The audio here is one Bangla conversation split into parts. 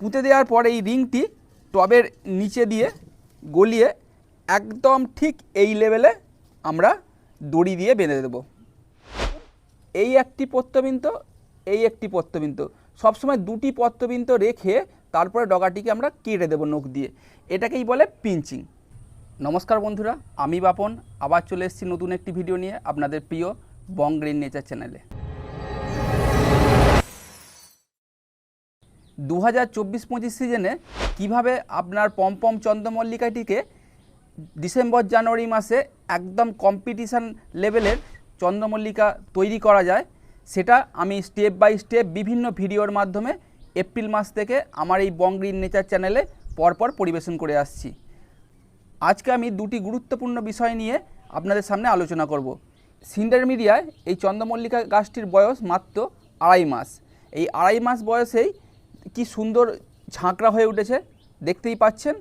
পুঁতে দেওয়ার পর এই রিংটি টবের নিচে দিয়ে গলিয়ে একদম ঠিক এই লেভেলে আমরা দড়ি দিয়ে বেঁধে দেব। এই একটি পত্রবিন্ত, এই একটি পত্রবিন্ত। সবসময় দুটি পত্রবিন্ত রেখে তারপরে ডগাটিকে আমরা কেটে দেবো নখ দিয়ে। এটাকেই বলে পিঞ্চিং। নমস্কার বন্ধুরা, আমি বাপন, আবার চলে এসেছি নতুন একটি ভিডিও নিয়ে আপনাদের প্রিয় বং গ্রিন নেচার চ্যানেলে। দু হাজার চব্বিশ পঁচিশ সিজনে কীভাবে আপনার পমপম চন্দ্রমল্লিকাটিকে ডিসেম্বর জানুয়ারি মাসে একদম কম্পিটিশান লেভেলের চন্দ্রমল্লিকা তৈরি করা যায়, সেটা আমি স্টেপ বাই স্টেপ বিভিন্ন ভিডিওর মাধ্যমে এপ্রিল মাস থেকে আমার এই বং গ্রিন নেচার চ্যানেলে পরপর পরিবেশন করে আসছি। আজকে আমি দুটি গুরুত্বপূর্ণ বিষয় নিয়ে আপনাদের সামনে আলোচনা করব। সিন্ডার মিডিয়ায় এই চন্দ্রমল্লিকা গাছটির বয়স মাত্র আড়াই মাস। এই আড়াই মাস বয়সেই কি সুন্দর ঝাঁকড়া হয়ে উঠেছে, দেখতেই পাচ্ছেন।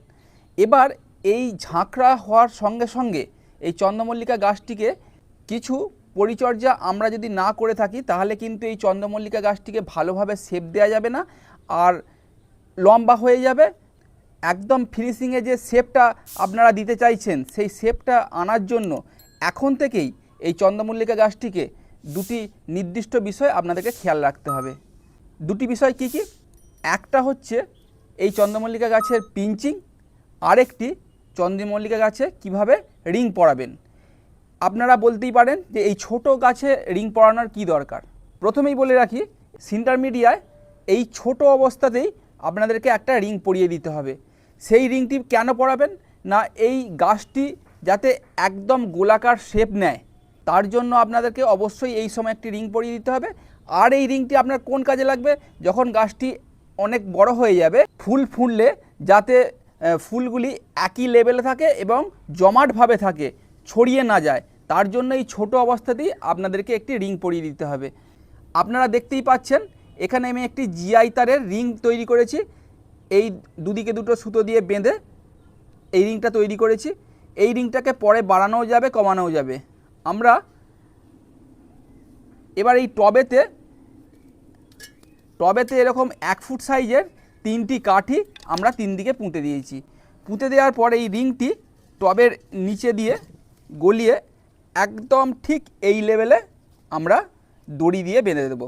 এবার এই ঝাঁকড়া হওয়ার সঙ্গে সঙ্গে এই চন্দ্রমল্লিকা গাছটিকে কিছু পরিচর্যা আমরা যদি না করে থাকি, তাহলে কিন্তু এই চন্দ্রমল্লিকা গাছটিকে ভালোভাবে শেপ দেওয়া যাবে না আর লম্বা হয়ে যাবে। একদম ফিনিশিংয়ে যে শেপটা আপনারা দিতে চাইছেন, সেই শেপটা আনার জন্য এখন থেকেই এই চন্দ্রমল্লিকা গাছটিকে দুটি নির্দিষ্ট বিষয় আপনাদেরকে খেয়াল রাখতে হবে। দুটি বিষয় কি কি? একটা হচ্ছে এই চন্দ্রমল্লিকা গাছের পিঞ্চিং, আরেকটি চন্দ্রমল্লিকা গাছে কীভাবে রিং পরাবেন। আপনারা বলতেই পারেন যে এই ছোট গাছে রিং পরানোর কি দরকার। প্রথমেই বলে রাখি সিন্টার মিডিয়ায় এই ছোট অবস্থাতেই আপনাদেরকে একটা রিং পরিয়ে দিতে হবে। সেই রিংটি কেন পরাবেন না এই গাছটি যাতে একদম গোলাকার শেপ নেয়, তার জন্য আপনাদেরকে অবশ্যই এই সময় একটি রিং পরিয়ে দিতে হবে। আর এই রিংটি আপনার কোন কাজে লাগবে? যখন গাছটি অনেক বড় হয়ে যাবে। ফুল ফুললে যাতে ফুলগুলি একই লেভেলে থাকে এবং জমাটভাবে থাকে, ছড়িয়ে না যায়। তার জন্য এই ছোট অবস্থাতেই আপনাদেরকে একটি রিং পরিয়ে দিতে হবে। আপনারা দেখতেই পাচ্ছেন, এখানে আমি একটি জিআই তারের রিং তৈরি করেছি। এই দুদিকে দুটো সুতো দিয়ে বেঁধে এই রিংটা তৈরি করেছি। এই রিংটাকে পরে বাড়ানোও যাবে, কমানোও যাবে। আমরা এবার এই টবেতে টবেতে এরকম এক ফুট সাইজের তিনটি কাঠি আমরা তিন দিকে পুঁতে দিয়েছি। পুঁতে দেওয়ার পর এই রিংটি টবের নিচে দিয়ে গলিয়ে একদম ঠিক এই লেভেলে আমরা দড়ি দিয়ে বেঁধে দেবো।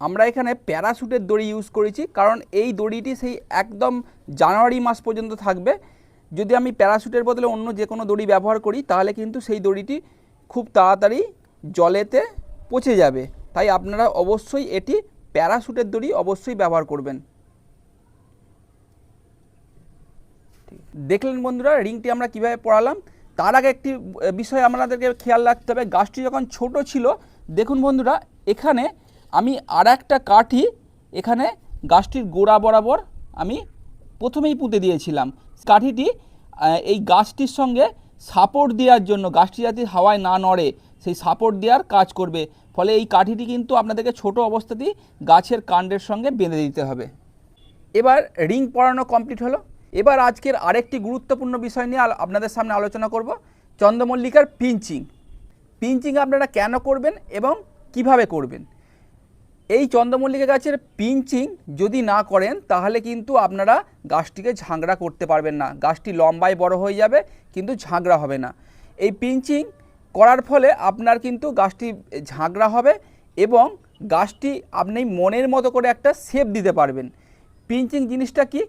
আমরা এখানে প্যারাশুটের দড়ি ইউজ করেছি, কারণ এই দড়িটি সেই একদম জানুয়ারি মাস পর্যন্ত থাকবে। যদি আমি প্যারাশুটের বদলে অন্য যে কোনো দড়ি ব্যবহার করি, তাহলে কিন্তু সেই দড়িটি খুব তাড়াতাড়ি জলেতে পচে যাবে। তাই আপনারা অবশ্যই এটি প্যারাশুটের দড়ি অবশ্যই ব্যবহার করবেন। দেখলেন বন্ধুরা, রিংটি আমরা কীভাবে পড়ালাম তার আগে একটি বিষয় আপনাদেরকে খেয়াল রাখতে হবে। গাছটি যখন ছোট ছিল, দেখুন বন্ধুরা, এখানে আমি আর একটা কাঠি, এখানে গাছটির গোড়া বরাবর আমি প্রথমেই পুঁতে দিয়েছিলাম। কাঠিটি এই গাছটির সঙ্গে সাপোর্ট দেওয়ার জন্য, গাছটি যাতে হাওয়ায় না নড়ে, সেই সাপোর্ট দেওয়ার কাজ করবে। ফলে এই কাঠিটি কিন্তু আপনাদেরকে ছোট অবস্থাতেই গাছের কাণ্ডের সঙ্গে বেঁধে দিতে হবে। এবার রিং পরানো কমপ্লিট হলো। এবার আজকের আরেকটি গুরুত্বপূর্ণ বিষয় নিয়ে আপনাদের সামনে আলোচনা করব। চন্দ্রমল্লিকার পিঞ্চিং। পিঞ্চিং আপনারা কেন করবেন এবং কীভাবে করবেন? এই চন্দ্রমল্লিকা গাছের পিঞ্চিং যদি না করেন, তাহলে কিন্তু আপনারা গাছটিকে ঝাঁকড়া করতে পারবেন না। গাছটি লম্বায় বড় হয়ে যাবে, কিন্তু ঝাঁকড়া হবে না। এই পিঞ্চিং করার ফলে আপনার কিন্তু গাছটি ঝাঁকড়া হবে এবং গাছটি আপনি মনের মতো করে একটা শেপ দিতে পারবেন। পিঞ্চিং জিনিসটা কি?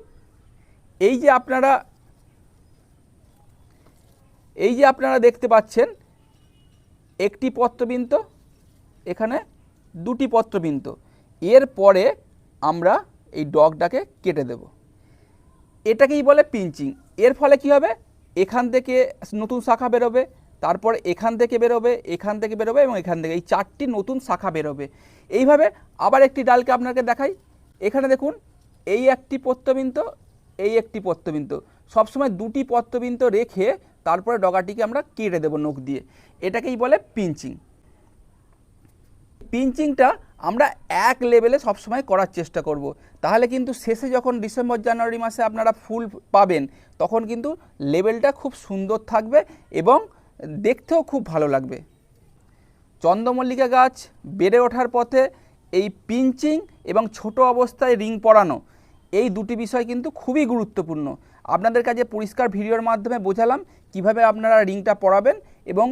এই যে আপনারা, এই যে আপনারা দেখতে পাচ্ছেন, একটি পত্রবিন্ত এখানে দুটি পত্রবিন্ত এর পরে আমরা এই ডগটাকে কেটে দেব। এটাকেই বলে পিঞ্চিং। এর ফলে কি হবে? এখান থেকে নতুন শাখা বেরোবে, তারপর এখান থেকে বেরোবে, এখান থেকে বেরোবে এবং এখান থেকে এই চারটি নতুন শাখা বেরোবে। এইভাবে আবার একটি ডালকে আপনাকে দেখাই। এখানে দেখুন, এই একটি পত্রবিন্ত এই একটি পত্রবিন্ত সবসময় দুটি পত্রবিন্ত রেখে তারপরে ডগাটিকে আমরা কেটে দেবো নখ দিয়ে। এটাকেই বলে পিঞ্চিং। পিঞ্চিংটা আমরা এক লেভেলে সবসময় করার চেষ্টা করব। তাহলে কিন্তু শেষে যখন ডিসেম্বর, জানুয়ারি মাসে আপনারা ফুল পাবেন, তখন কিন্তু লেভেলটা খুব সুন্দর থাকবে এবং দেখতেও খুব ভালো লাগবে চন্দ্রমল্লিকা গাছ বেড়ে ওঠার পথে এই পিঞ্চিং এবং ছোট অবস্থায় রিং পরানো, এই দুটি বিষয় কিন্তু খুবই গুরুত্বপূর্ণ আপনাদের কাছে পরিষ্কার ভিডিওর মাধ্যমে বোঝালাম কীভাবে আপনারা রিংটা পরাবেন এবং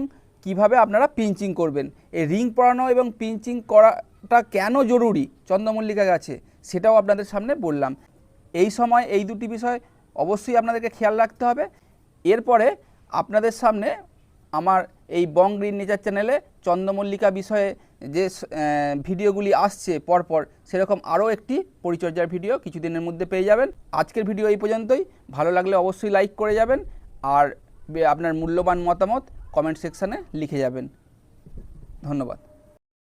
কীভাবে আপনারা পিঞ্চিং করবেন? এই রিং পরানো এবং পিঞ্চিং করাটা কেন জরুরি? চন্দ্রমল্লিকা গাছে, সেটাও আপনাদের সামনে বললাম। এই সময় এই দুটি বিষয় অবশ্যই আপনাদেরকে খেয়াল রাখতে হবে। এরপরে আপনাদের সামনে আমার এই বং গ্রিন নেচার চ্যানেলে চন্দ্রমল্লিকা বিষয়ে যে ভিডিওগুলি আসছে পরপর, সেরকম আরও একটি পরিচর্যার ভিডিও কিছুদিনের মধ্যে পেয়ে যাবেন। আজকের ভিডিও এই পর্যন্তই। ভালো লাগলে অবশ্যই লাইক করে যাবেন। আর আপনার মূল্যবান মতামত কমেন্ট সেকশানে লিখে যাবেন। ধন্যবাদ।